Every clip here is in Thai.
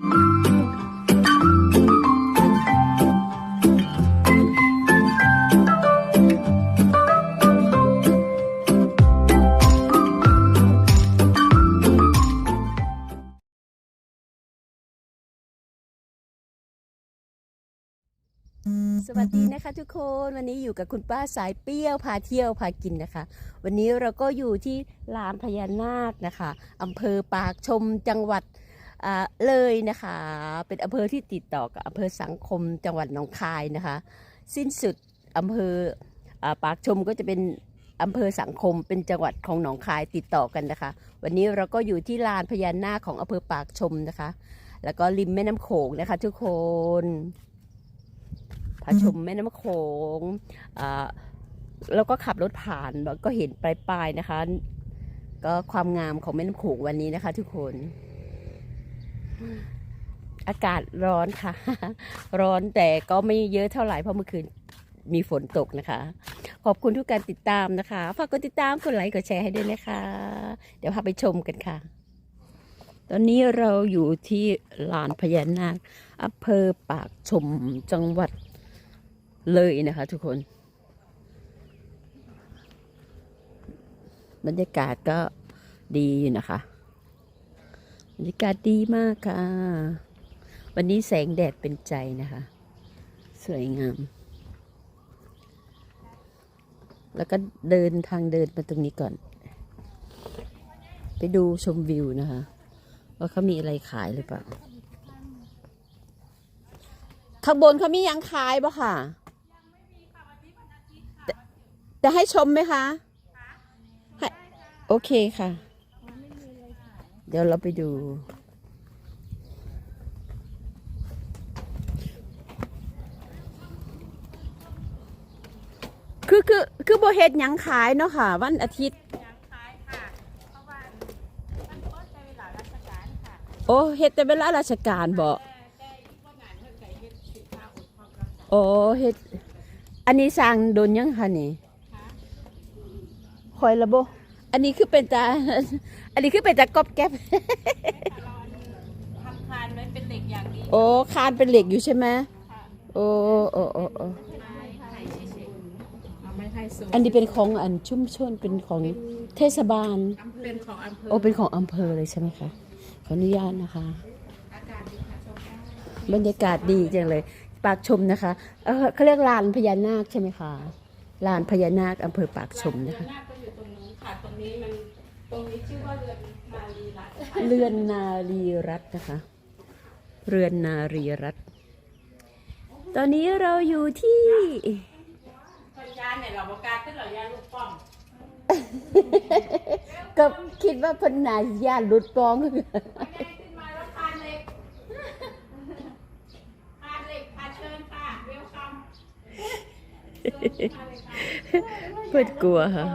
สวัสดีนะคะทุกคนวันนี้อยู่กับคุณป้าสายเปรี้ยวพาเที่ยวพากินนะคะ วันนี้เราก็อยู่ที่ลานพญานาคนะคะอำเภอปากชมจังหวัด เลยนะคะ เป็นอำเภอที่ติดต่อกับอำเภอสังคมจังหวัดหนองคายนะคะ สิ้นสุดอำเภออปากชมก็จะเป็นอำเภอสังคมเป็นจังหวัดของหนองคายติดต่อกันนะคะ วันนี้เราก็อยู่ที่ลานพญานาคของอำเภอปากชมนะคะ แล้วก็ริมแม่น้ำโขงนะคะ ทุกคนพาชมแม่น้ำโขงแล้วก็ขับรถผ่านก็เห็นปลายๆนะคะ ก็ความงามของแม่น้ำโขงวันนี้นะคะ ทุกคน อากาศร้อนค่ะ ร้อนแต่ก็ไม่เยอะเท่าไหร่เพราะเมื่อคืนมีฝนตกนะคะ ขอบคุณทุกการติดตามนะคะฝากกดติดตามกดไลค์กดแชร์ให้ด้วยนะคะ เดี๋ยวพาไปชมกันค่ะ ตอนนี้เราอยู่ที่ลานพญานาคอำเภอปากชมจังหวัดเลยนะคะทุกคน บรรยากาศก็ดีอยู่นะคะ รรยากาศดีมากค่ะ วันนี้แสงแดดเป็นใจนะคะ สวยงาม แล้วก็เดินทางเดินมาตรงนี้ก่อน ไปดูชมวิวนะคะ ว่าเขามีอะไรขายหรือเปล่าข้างบนเขามียังขายบ่ค่ะ จะจะให้ชมไหมคะ โอเคค่ะ เดี๋ยวเราไปดู คือคือคือโบเฮ็ดหยังขายเนาะค่ะ วันอาทิตย์ ยังขายค่ะเพราะว่ามันก็ใช้เวลาราชการค่ะโอ้เฮ็ดแต่เวลาราชการบ่แต่แต่ว่างานเพื่อไก่เฮ็ดสินค้าอุดพร้อมรับจ้างโอ้เฮ็ด อันนี้สร้างโดนยังคะนี่ค่ะคอยระบบ อันนี้คือเป็นตา อันนี้คือเป็นตากอบแก๊บเราทำคานไว้เป็นเหล็กอย่างดีโอ้คานเป็นเหล็กอยู่ใช่ไหมค่ะโอ้โอ้โอ้โอ้ไม้ไผ่เฉยๆเอาไม้ไผ่สูงอันนี้เป็นของอันชุ่มชนเป็นของเทศบาลเป็นของอำเภอโอ้เป็นของอำเภอเลยใช่ไหมคะ ขออนุญาตนะคะ อากาศดีค่ะชมได้บรรยากาศดีจังเลย ปากชมนะคะเออเขาเรียกลานพญานาคใช่ไหมคะลานพญานาคอำเภอปากชมนะคะ หน้าก็อยู่ตรงนู้น ค่ะตรงนี้มันตรงนี้ชื่อว่าเรือนมารีรัตน์เรือนนารีรัตน์นะคะ เรือนนารีรัตน์ตอนนี้เราอยู่ที่ คนยานเนี่ยเราบอกการขึ้นเหรอยานลูกป้อมก็คิดว่าเพนนาญาติหลุดปองไม่ได้ขึ้นมาแล้วคานเหล็กคานเหล็กคานเชิญค่ะเวลคัม เพื่อนกลัวค่ะ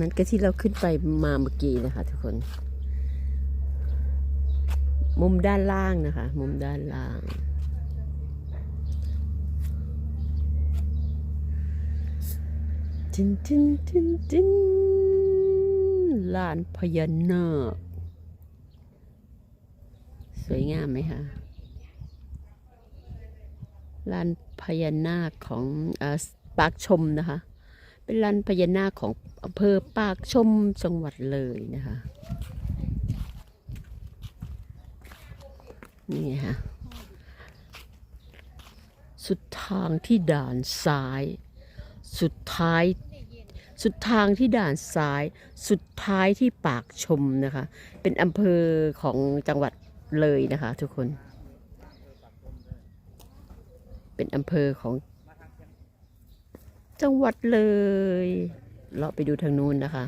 นั่นก็ที่เราขึ้นไปมาเมื่อกี้นะคะ ทุกคน มุมด้านล่างนะคะ มุมด้านล่าง จินจินจินจินลานพญานาคสวยงามไหมคะลานพญานาคของอปากชมนะคะ เป็นลานพญานาคของอำเภอปากชมจังหวัดเลยนะคะนี่ไงค่ะสุดทางที่ด่านซ้าย สุดท้าย สุดทางที่ด่านซ้าย สุดท้ายที่ปากชมนะคะ เป็นอำเภอของจังหวัดเลยนะคะทุกคน เป็นอำเภอของ จังหวัดเลยเราไปดูทางนู้นนะคะ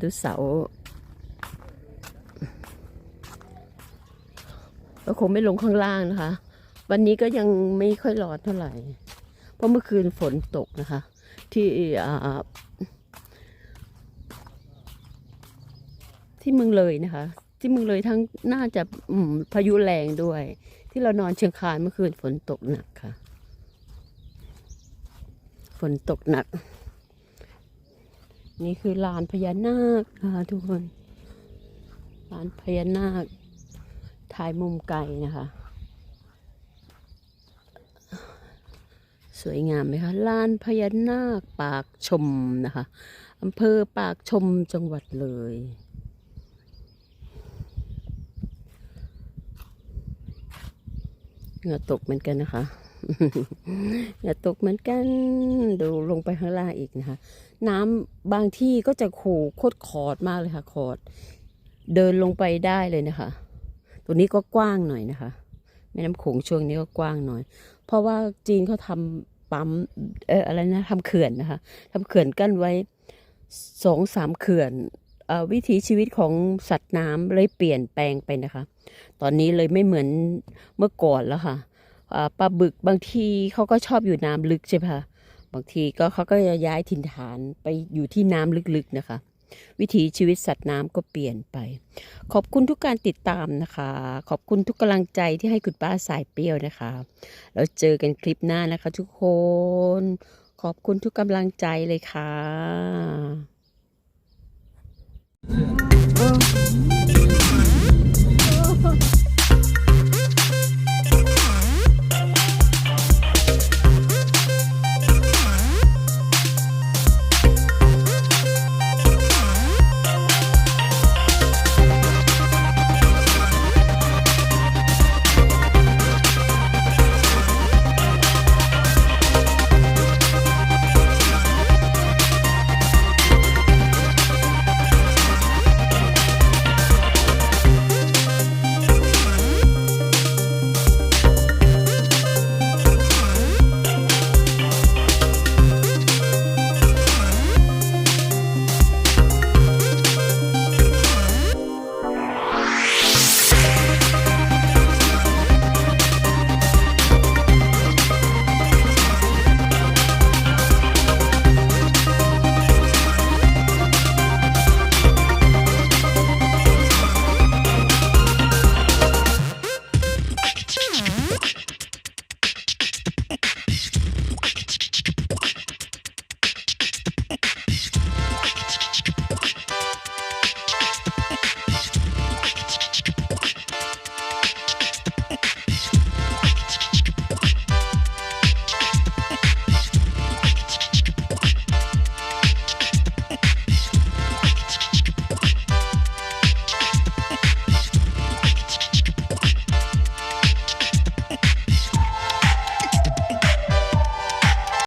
ดูเสา ก็คงไม่ลงข้างล่างนะคะ วันนี้ก็ยังไม่ค่อยร้อนเท่าไหร่ เพราะเมื่อคืนฝนตกนะคะ ที่ที่เมืองเลยนะคะ ที่เมืองเลยทั้งน่าจะอืมพายุแรงด้วย ที่เรานอนเชียงคานเมื่อคืนฝนตกหนักค่ะ ฝนตกหนัก นี่คือลานพญานาคนะคะทุกคนลานพญานาคถ่ายมุมไกลนะคะ สวยงามไหมคะลานพญานาคปากชมนะคะอำเภอปากชมจังหวัดเลย เหงื่อตกเหมือนกันนะคะเหงื่อตกเหมือนกัน ดูลงไปข้างล่างอีกนะคะ น้ำบางที่ก็จะโขโคตรขอดมากเลยค่ะขอด เดินลงไปได้เลยนะคะ ตัวนี้ก็กว้างหน่อยนะคะแม่น้ำโขงช่วงนี้ก็กว้างหน่อย เพราะว่าจีนเขาทำปั๊มเอออะไรนะทำเขื่อนนะคะทำเขื่อนกั้นไว้สองสามเขื่อนอ่อวิถีชีวิตของสัตว์น้ำเลยเปลี่ยนแปลงไปนะคะ ตอนนี้เลยไม่เหมือนเมื่อก่อนแล้วค่ะปลาบึกบางทีเขาก็ชอบอยู่น้ำลึกใช่ไหมคะบางทีก็เขาก็จะย้ายถิ่นฐานไปอยู่ที่น้ำลึกๆนะคะ วิถีชีวิตสัตว์น้ำก็เปลี่ยนไป ขอบคุณทุกการติดตามนะคะ ขอบคุณทุกกำลังใจที่ให้คุณป้าสายเปรี้ยวนะคะ แล้วเจอกันคลิปหน้านะคะ ทุกคน ขอบคุณทุกกำลังใจเลยค่ะ Ha ha ha.